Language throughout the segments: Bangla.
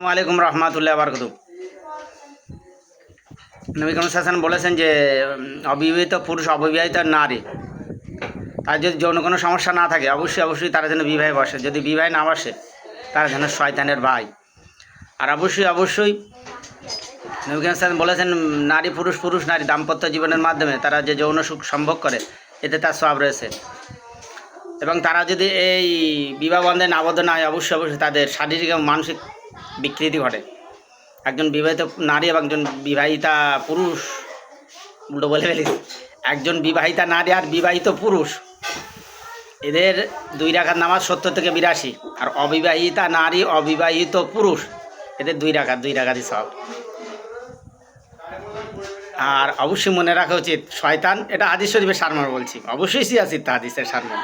আলাইকুম রহমতুল্লাহ বারকত নবী কামর হাসান বলেছেন যে অবিবাহিত পুরুষ, অবিবাহিত নারী, তার যদি যৌন কোনো সমস্যা না থাকে, অবশ্যই অবশ্যই তারা যেন বিবাহে বসে। যদি বিবাহে না বসে, তারা যেন শয়তানের ভাই। আর অবশ্যই অবশ্যই নবী কামর হাসান বলেছেন নারী পুরুষ পুরুষ নারী দাম্পত্য জীবনের মাধ্যমে তারা যে যৌন সুখ সম্ভোগ করে, এতে তার সব রয়েছে। এবং তারা যদি এই বিবাহ বন্ধে আবদ্ধ না হয়, অবশ্যই অবশ্যই তাদের শারীরিক এবং মানসিক বিকৃতি ঘটে। একজন বিবাহিত নারী এবং একজন বিবাহিতা পুরুষ, উল্টো বলে ফেলি। একজন বিবাহিতা নারী আর বিবাহিত পুরুষ, এদের দুই রাখার নামাজ সত্তর থেকে বিরাশি। আর অবিবাহিতা নারী, অবিবাহিত পুরুষ, এদের দুই রাখার, দুই রাখারই সব। আর অবশ্যই মনে রাখা উচিত, শয়তান, এটা হাদিস শরীফের সারমার বলছি। অবশ্যই সিয়াসিত হাদিসের সারমার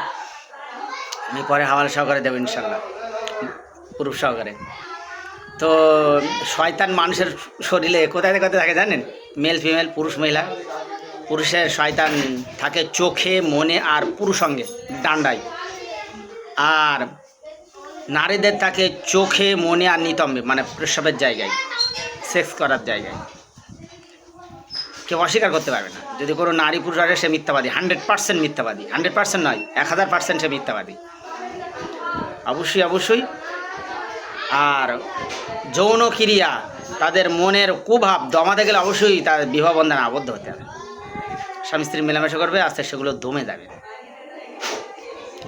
আমি পরে হাওয়ালা সহকারে দেবো ইনশাল্লাহ, পুরুষ সহকারে। তো শয়তান মানুষের শরীরে কোথায় কোথায় থাকে জানেন? মেল ফিমেল পুরুষ, মহিলা। পুরুষের শয়তান থাকে চোখে, মনে আর পুরুষ সঙ্গে ডান্ডায়। আর নারীদের থাকে চোখে, মনে আর নিতম্বে মানে প্রসবের জায়গায় সেক্স করার জায়গায়। কেউ অস্বীকার করতে পারবে না। যদি কোনো নারী পুরুষ আসে, সে মিথ্যাবাদী। হান্ড্রেড পার্সেন্ট মিথ্যাবাদী। হান্ড্রেড পার্সেন্ট নয়, এক হাজার পার্সেন্ট সে মিথ্যাবাদী। অবশ্যই অবশ্যই আর যৌন ক্রিয়া, তাদের মনের কুভাব, দমাতে গেলে অবশ্যই তার বিবাহ বন্ধনে আবদ্ধ হতে হবে। স্বামী স্ত্রী মেলামেশা করবে, আস্তে সেগুলো দমে যাবে।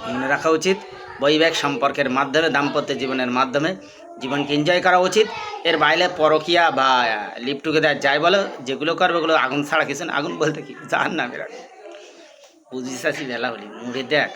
মনে রাখা উচিত, বৈবাহিক সম্পর্কের মাধ্যমে, দাম্পত্য জীবনের মাধ্যমে জীবনকে এনজয় করা উচিত। এর বাইরে পরকিয়া বা লিপ টুগেদার যাই বলো, যেগুলো করবে ওগুলো আগুন ছাড়া কিছু না। আগুন বলতে কি? জান না বেরা বুঝিস আছি বেলা হলি। মুড়ে দেখ।